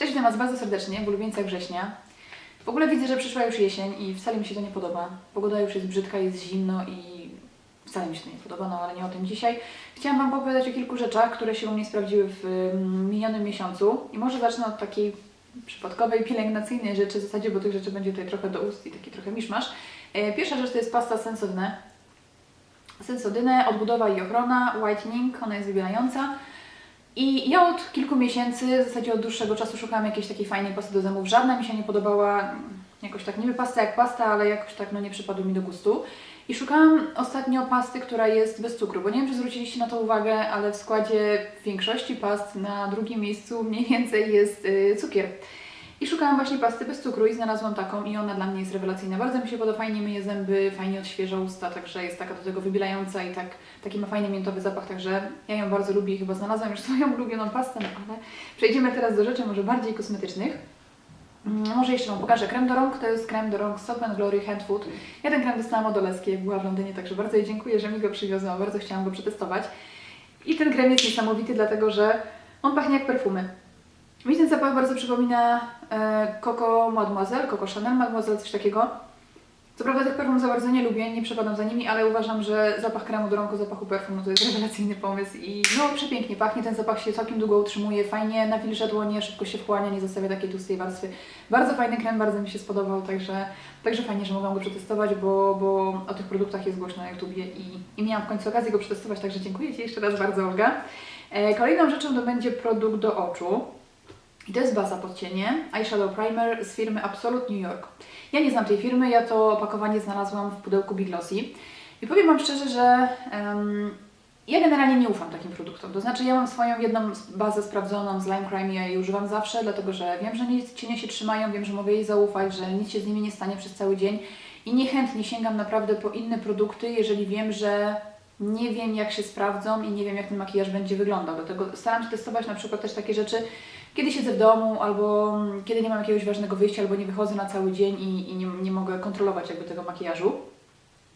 Cześć, witam Was bardzo serdecznie w ulubieńcach września. W ogóle widzę, że przyszła już jesień i wcale mi się to nie podoba. Pogoda już jest brzydka, jest zimno i wcale mi się to nie podoba, no ale nie o tym dzisiaj. Chciałam Wam opowiadać o kilku rzeczach, które się u mnie sprawdziły w mm, minionym miesiącu i może zacznę od takiej przypadkowej, pielęgnacyjnej rzeczy w zasadzie, bo tych rzeczy będzie tutaj trochę do ust i taki trochę miszmasz. E, Pierwsza rzecz to jest pasta Sensodyne. Sensodyne, odbudowa i ochrona, whitening, ona jest wybielająca. I ja od kilku miesięcy, w zasadzie od dłuższego czasu szukałam jakiejś takiej fajnej pasty do zębów. Żadna mi się nie podobała, jakoś tak niby pasta jak pasta, ale jakoś tak no nie przypadły mi do gustu. I szukałam ostatnio pasty, która jest bez cukru, bo nie wiem, czy zwróciliście na to uwagę, ale w składzie większości past na drugim miejscu mniej więcej jest y, cukier. I szukałam właśnie pasty bez cukru i znalazłam taką i ona dla mnie jest rewelacyjna. Bardzo mi się podoba, fajnie myje zęby, fajnie odświeża usta, także jest taka do tego wybielająca i tak, taki ma fajny miętowy zapach, także ja ją bardzo lubię i chyba znalazłam już swoją ulubioną pastę, no ale przejdziemy teraz do rzeczy może bardziej kosmetycznych. Mm, Może jeszcze Wam pokażę. Krem do rąk to jest krem do rąk Soap and Glory Hand Food. Ja ten krem dostałam od Oleski, jak była w Londynie, także bardzo jej dziękuję, że mi go przywiozła. Bardzo chciałam go przetestować. I ten krem jest niesamowity, dlatego że on pachnie jak perfumy. Mi ten zapach bardzo przypomina e, Coco Mademoiselle, Coco Chanel Mademoiselle, coś takiego. Co prawda tych perfum za bardzo nie lubię, nie przepadam za nimi, ale uważam, że zapach kremu do rąk, zapachu perfum, no to jest rewelacyjny pomysł i no przepięknie pachnie, ten zapach się całkiem długo utrzymuje, fajnie nawilża dłonie, szybko się wchłania, nie zostawia takiej tłustej warstwy. Bardzo fajny krem, bardzo mi się spodobał, także, także fajnie, że mogłam go przetestować, bo, bo o tych produktach jest głośno na YouTubie i, i miałam w końcu okazję go przetestować, także dziękuję Ci jeszcze raz bardzo Olga. E, kolejną rzeczą to będzie produkt do oczu. I to jest baza pod cienie, eyeshadow primer z firmy Absolute New York. Ja nie znam tej firmy, ja to opakowanie znalazłam w pudełku Big Glossy. I powiem Wam szczerze, że em, ja generalnie nie ufam takim produktom. To znaczy ja mam swoją jedną bazę sprawdzoną z Lime Crime i ja jej używam zawsze, dlatego że wiem, że cienie się trzymają, wiem, że mogę jej zaufać, że nic się z nimi nie stanie przez cały dzień. I niechętnie sięgam naprawdę po inne produkty, jeżeli wiem, że nie wiem jak się sprawdzą i nie wiem jak ten makijaż będzie wyglądał. Dlatego staram się testować na przykład też takie rzeczy, kiedy siedzę w domu, albo mm, kiedy nie mam jakiegoś ważnego wyjścia, albo nie wychodzę na cały dzień i, i nie, nie mogę kontrolować jakby tego makijażu.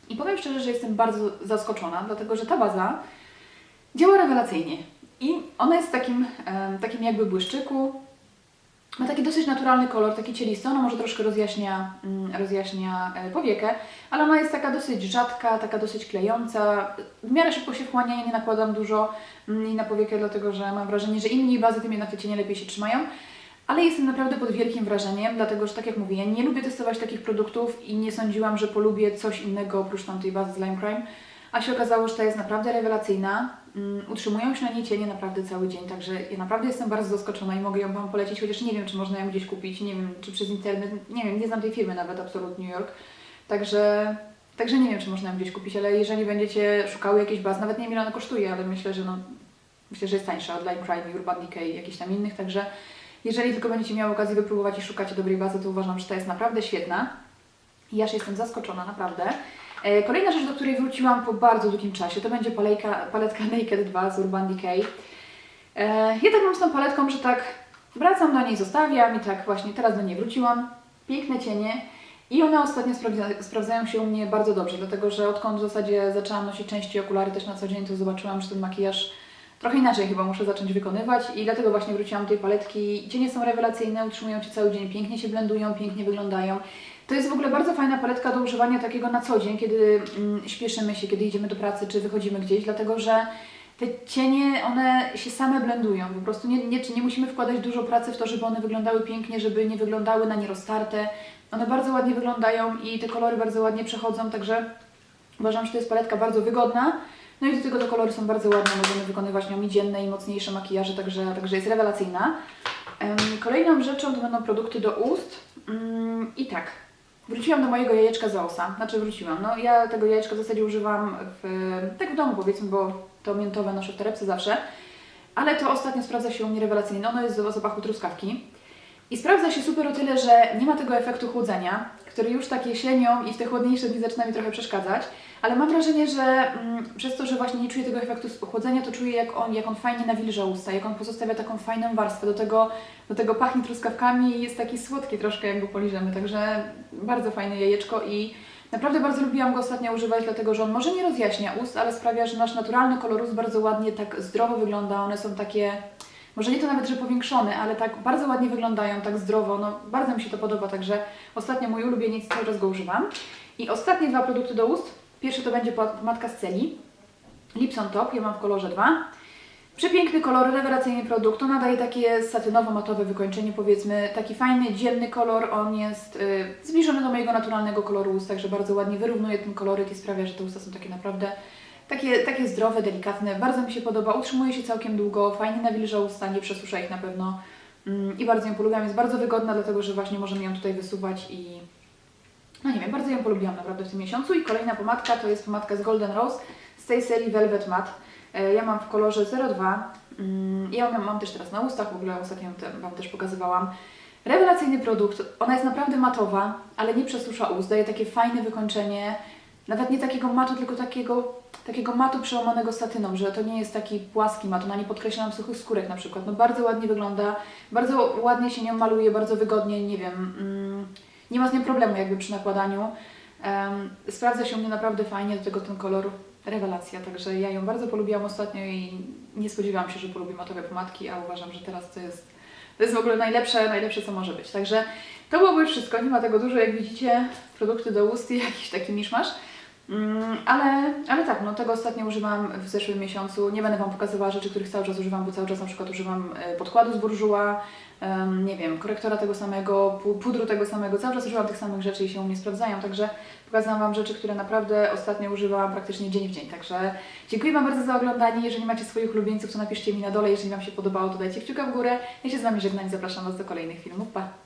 I powiem szczerze, że jestem bardzo zaskoczona, dlatego że ta baza działa rewelacyjnie. I ona jest w takim, takim jakby błyszczyku. Ma taki dosyć naturalny kolor, taki cielisty. Ona może troszkę rozjaśnia, mm, rozjaśnia e, powiekę, ale ona jest taka dosyć rzadka, taka dosyć klejąca. W miarę szybko się wchłania, ja nie nakładam dużo mm, na powiekę, dlatego że mam wrażenie, że mniej bazy, tym jednak te cienie lepiej się trzymają. Ale jestem naprawdę pod wielkim wrażeniem, dlatego że tak jak mówię, ja nie lubię testować takich produktów i nie sądziłam, że polubię coś innego oprócz tamtej bazy z Lime Crime. A się okazało, że ta jest naprawdę rewelacyjna. Mm, Utrzymują się na niej cienie naprawdę cały dzień, także ja naprawdę jestem bardzo zaskoczona i mogę ją Wam polecić, chociaż nie wiem, czy można ją gdzieś kupić, nie wiem, czy przez internet, nie wiem, nie znam tej firmy nawet, Absolute New York. Także, także nie wiem, czy można ją gdzieś kupić, ale jeżeli będziecie szukały jakiejś baz, nawet nie wiem ile ona kosztuje, ale myślę, że no, myślę, że jest tańsza od Lime Crime Urban Decay jakichś tam innych, także jeżeli tylko będziecie miały okazję wypróbować i szukacie dobrej bazy, to uważam, że ta jest naprawdę świetna. I aż jestem zaskoczona, naprawdę. E, Kolejna rzecz, do której wróciłam po bardzo długim czasie, to będzie palejka, paletka Naked 2 z Urban Decay. E, Ja tak mam z tą paletką, że tak wracam do niej, zostawiam i tak właśnie teraz do niej wróciłam. Piękne cienie. I one ostatnio sprawdza, sprawdzają się u mnie bardzo dobrze, dlatego że odkąd w zasadzie zaczęłam nosić częściej okulary też na co dzień, to zobaczyłam, że ten makijaż trochę inaczej chyba muszę zacząć wykonywać i dlatego właśnie wróciłam do tej paletki. Cienie są rewelacyjne, utrzymują Cię cały dzień, pięknie się blendują, pięknie wyglądają. To jest w ogóle bardzo fajna paletka do używania takiego na co dzień, kiedy mm, śpieszymy się, kiedy idziemy do pracy czy wychodzimy gdzieś, dlatego że te cienie, one się same blendują. Po prostu nie, nie, nie musimy wkładać dużo pracy w to, żeby one wyglądały pięknie, żeby nie wyglądały na nieroztarte. One bardzo ładnie wyglądają i te kolory bardzo ładnie przechodzą, także uważam, że to jest paletka bardzo wygodna. No i do tego te kolory są bardzo ładne, możemy wykonywać nią i dzienne i mocniejsze makijaże, także, także jest rewelacyjna. Kolejną rzeczą to będą produkty do ust. Mm, I tak, wróciłam do mojego jajeczka z Osa. Znaczy wróciłam, no ja tego jajeczka w zasadzie używam w, tak w domu powiedzmy, bo to miętowe noszę w torebce zawsze. Ale to ostatnio sprawdza się u mnie rewelacyjnie. No, ono jest do zapachu truskawki. I sprawdza się super o tyle, że nie ma tego efektu chłodzenia, który już tak jesienią i w te chłodniejsze dni zaczyna mi trochę przeszkadzać, ale mam wrażenie, że mm, przez to, że właśnie nie czuję tego efektu chłodzenia, to czuję jak on, jak on fajnie nawilża usta, jak on pozostawia taką fajną warstwę, do tego, do tego pachnie truskawkami i jest taki słodki troszkę, jak go poliżemy, także bardzo fajne jajeczko i naprawdę bardzo lubiłam go ostatnio używać, dlatego że on może nie rozjaśnia ust, ale sprawia, że nasz naturalny kolor ust bardzo ładnie, tak zdrowo wygląda, one są takie Może nie to nawet, że powiększony, ale tak bardzo ładnie wyglądają, tak zdrowo, no bardzo mi się to podoba, także ostatnio mój ulubieniec, cały czas go używam. I ostatnie dwa produkty do ust. Pierwszy to będzie matka z Celi, Lips on Top, ja mam w kolorze 2. Przepiękny kolor, rewelacyjny produkt. On nadaje takie satynowo-matowe wykończenie, powiedzmy. Taki fajny, dzienny kolor. On jest y, zbliżony do mojego naturalnego koloru ust, także bardzo ładnie wyrównuje ten koloryt i sprawia, że te usta są takie naprawdę takie, takie zdrowe, delikatne. Bardzo mi się podoba. Utrzymuje się całkiem długo, fajnie nawilża usta, nie przesusza ich na pewno. Mm, I bardzo ją polubiłam. Jest bardzo wygodna, dlatego że właśnie możemy ją tutaj wysuwać i no nie wiem, bardzo ją polubiłam naprawdę w tym miesiącu. I kolejna pomadka to jest pomadka z Golden Rose z tej serii Velvet Matte. E, Ja mam w kolorze 02. Mm, Ja ją mam też teraz na ustach, w ogóle ostatnio Wam też pokazywałam. Rewelacyjny produkt. Ona jest naprawdę matowa, ale nie przesusza ust. Daje takie fajne wykończenie. Nawet nie takiego matu, tylko takiego, takiego matu przełamanego satyną, że to nie jest taki płaski mat. Ona nie podkreśla nam suchych skórek na przykład. No bardzo ładnie wygląda, bardzo ładnie się nią maluje, bardzo wygodnie, nie wiem. Nie ma z nią problemu jakby przy nakładaniu. Sprawdza się u mnie naprawdę fajnie, do tego ten kolor rewelacja, także ja ją bardzo polubiłam ostatnio i nie spodziewałam się, że polubię matowe pomadki, a uważam, że teraz to jest, to jest w ogóle najlepsze, najlepsze co może być. Także to byłoby wszystko, nie ma tego dużo, jak widzicie, produkty do ust i jakiś taki miszmasz. Mm, ale, ale tak, no tego ostatnio używam w zeszłym miesiącu. Nie będę Wam pokazywała rzeczy, których cały czas używam, bo cały czas na przykład używam e, podkładu z burżuła, nie wiem, korektora tego samego, pu- pudru tego samego. Cały czas używam tych samych rzeczy i się u mnie sprawdzają, także pokazałam Wam rzeczy, które naprawdę ostatnio używałam praktycznie dzień w dzień. Także dziękuję Wam bardzo za oglądanie. Jeżeli macie swoich ulubieńców, to napiszcie mi na dole. Jeżeli Wam się podobało, to dajcie kciuka w górę. Ja się z Wami żegnam i zapraszam Was do kolejnych filmów. Pa!